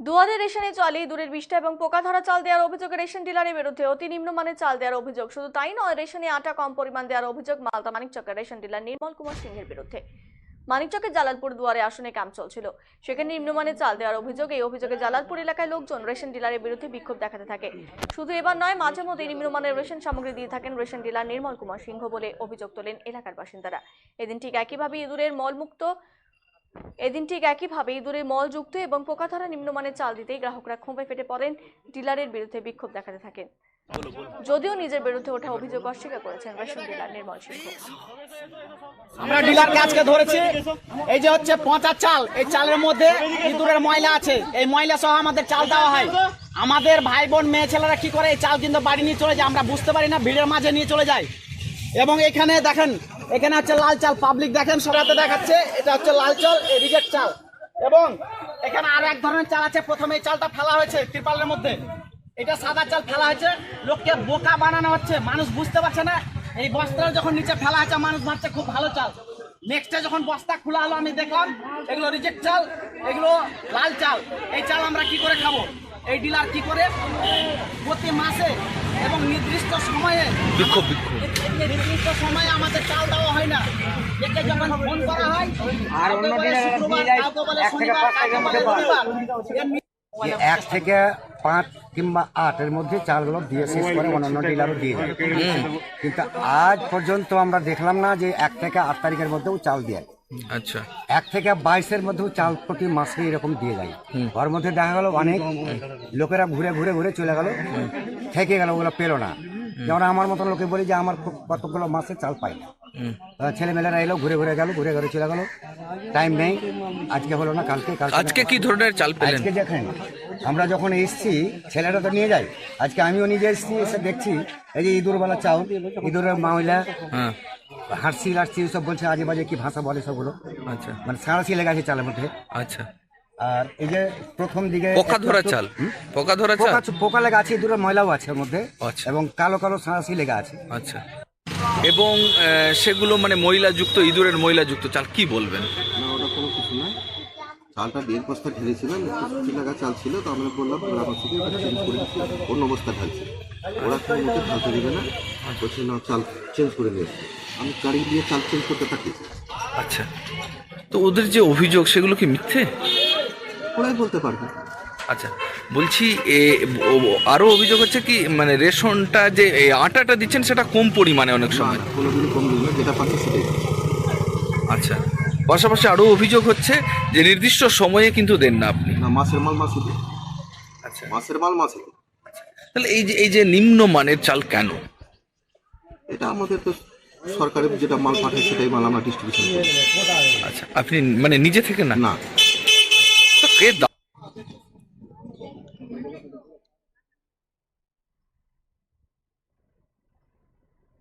দুয়ারে রেশনে চলে দূরের বিষ্ঠা এবং পোকা ধরা চাল দেওয়ার অভিযোগে রেশন ডিলারের বিরুদ্ধে অতি নিম্নমানের চাল দেওয়ার অভিযোগ। শুধু তাই নয়, রেশনে আটা কম পরিমাণ দেওয়ার অভিযোগ মালদা মানিকচকের রেশন ডিলার নির্মল কুমার সিংহের বিরুদ্ধে। মানিকচকের জালালপুর দুয়ারে আসনে কাম চলছিল। সেখানে নিম্নমানের চাল দেওয়ার অভিযোগ, এই অভিযোগে জালালপুর এলাকায় লোকজন রেশন ডিলারের বিরুদ্ধে বিক্ষোভ দেখাতে থাকে। শুধু এবার নয়, মাঝে মধ্যে নিম্নমানের রেশন সামগ্রী দিয়ে থাকেন রেশন ডিলার নির্মল কুমার সিংহ বলে অভিযোগ তোলেন এলাকার বাসিন্দারা। এদিন ঠিক একইভাবে ইঁদুরের মলমুক্ত এদিন ঠিক একইভাবে ইঁদুরের মলযুক্ত এবং পোকাধরা নিম্নমানের চাল দিতেই গ্রাহকরা ক্ষোভে ফেটে পড়েন, ডিলারের বিরুদ্ধে বিক্ষোভ দেখাতে থাকেন। যদিও নিজের বিরুদ্ধে ওঠা অভিযোগ অস্বীকার করেছেন রেশন ডিলার নির্মল আমরা ডিলারকে আজকে ধরেছি, এই যে হচ্ছে পচা চাল, এই চালের মধ্যে ইঁদুরের ময়লা আছে। এই ময়লা সহ আমাদের চাল দেওয়া হয়। আমাদের ভাই বোন মেয়ে ছেলেরা কি করে এই চাল কিন্তু বাড়ি নিয়ে চলে যায়? আমরা বুঝতে পারি না, ভিড়ের মাঝে নিয়ে চলে যায়। এবং এখানে দেখেন এখানে হচ্ছে লাল চাল পাবলিক দেখেন সবাইতে দেখাচ্ছে। এটা হচ্ছে লাল চাল রিজেক্ট চাল। এবং এখানে আর এক ধরনের চাল আছে। প্রথমে এই চালটা ফেলা হয়েছে ত্রিপালের মধ্যে। এটা সাদা চাল ফেলা হয়েছে। লোককে বোকা বানানো হচ্ছে। মানুষ বুঝতে পারছে না। এই বস্তা যখন নিচে ফেলা হয়েছে, মানুষ ভাবছে খুব ভালো চাল। নেক্সটে যখন বস্তা খোলা হলো, আমি দেখলাম এগুলো রিজেক্ট চাল, এগুলো লাল চাল। এই চাল আমরা কি করে খাব? এই ডিলার কি করে? প্রতি মাসে এবং নির্দিষ্ট সময়ে বিক্ষোভ বিক্ষোভ। নির্দিষ্ট সময়ে আমাদের চাল দেওয়া হয় না। একে যখন ফোন করা হয় আর অন্য শুক্রবার কাউকে বলে শনিবার কাউকে বলে রবিবার। এর যে এক থেকে পাঁচ কিংবা আটের মধ্যে চালগুলো দিয়ে শেষ করে অন্যান্য ডিলারও দিয়ে দেয় কিন্তু আজ পর্যন্ত আমরা দেখলাম না যে এক থেকে আট তারিখের মধ্যেও চাল দেয় আচ্ছা। এক থেকে বাইশের মধ্যেও চাল প্রতি মাসে এরকম দিয়ে যায়। ঘর মধ্যে দেখা গেল অনেক লোকেরা ঘুরে ঘুরে ঘুরে চলে গেল থেকে গেল ওগুলো পেল না। যেমন আমার মতন লোকে বলি যে আমার কতগুলো মাসে চাল পাই না। ছেলেমেয়েরা এলো ঘুরে ঘুরে গেল ঘুরে ঘুরে চলে গেল। টাইম নেই। আজকে হলো না কালকে কালকে আজকে কি ধরনের চাল পেলেন? আজকে দেখেন আমরা যখন এসছি ছেলেরা তো নিয়ে যায়। আজকে আমিও নিজে এসছি এসে দেখছি। এই যে ইঁদুরবেলা চাউল ইঁদুরের হ্যাঁ। হাসি লাসছি সব বলছে আজে বাজে কি ভাষা বলে সবগুলো। আচ্ছা। মানে সাঁড়াশি লেগে আছে চালের মধ্যে। আচ্ছা। আর এই যে প্রথম দিকে পোকা ধরা চাল। হুম? পোকা ধরা চাল? পোকা পোকা লেগে আছে ইঁদুরের ময়লাও আছে ওর মধ্যে। আচ্ছা। এবং কালো কালো সাঁড়াশি লেগে আছে। আচ্ছা। এবং সেগুলো মানে মহিলাযুক্ত ইঁদুরের মহিলাযুক্ত চাল কি বলবেন? না ওটা কোনো কিছু নয়। চালটা দেড় বস্তা ঢেলেছিলাম একটু লাগা চাল ছিল তো আমরা বললাম গ্রাম থেকে এটা চেঞ্জ করে অন্য বস্তা ঢালছি। ওরা কোনো মতে ঢালতে দেবে না বলছে না চাল চেঞ্জ করে নিয়ে আমি গাড়ি দিয়ে চাল চেঞ্জ করতে থাকি। আচ্ছা। তো ওদের যে অভিযোগ সেগুলো কি মিথ্যে? ওরাই বলতে পারবে। আচ্ছা বলছি এ ও- আরও অভিযোগ হচ্ছে কি মানে রেশনটা যে আটাটা দিচ্ছেন সেটা কম পরিমাণে অনেক সময়। কোনো দিনই কম যেটা পাচ্ছে সেটাই। আচ্ছা পাশাপাশি আরও অভিযোগ হচ্ছে যে নির্দিষ্ট সময়ে কিন্তু দেন না আপনি। না মাসের মাল মাসে আচ্ছা। মাসের মাল মাসে দিই। তাহলে এই যে এই যে নিম্ন মানের চাল কেন? এটা আমাদের তো সরকারের যেটা মাল পাঠায় সেটাই মাল আমরা ডিস্ট্রিবিউশন আচ্ছা আপনি মানে নিজে থেকে না? না। তো কে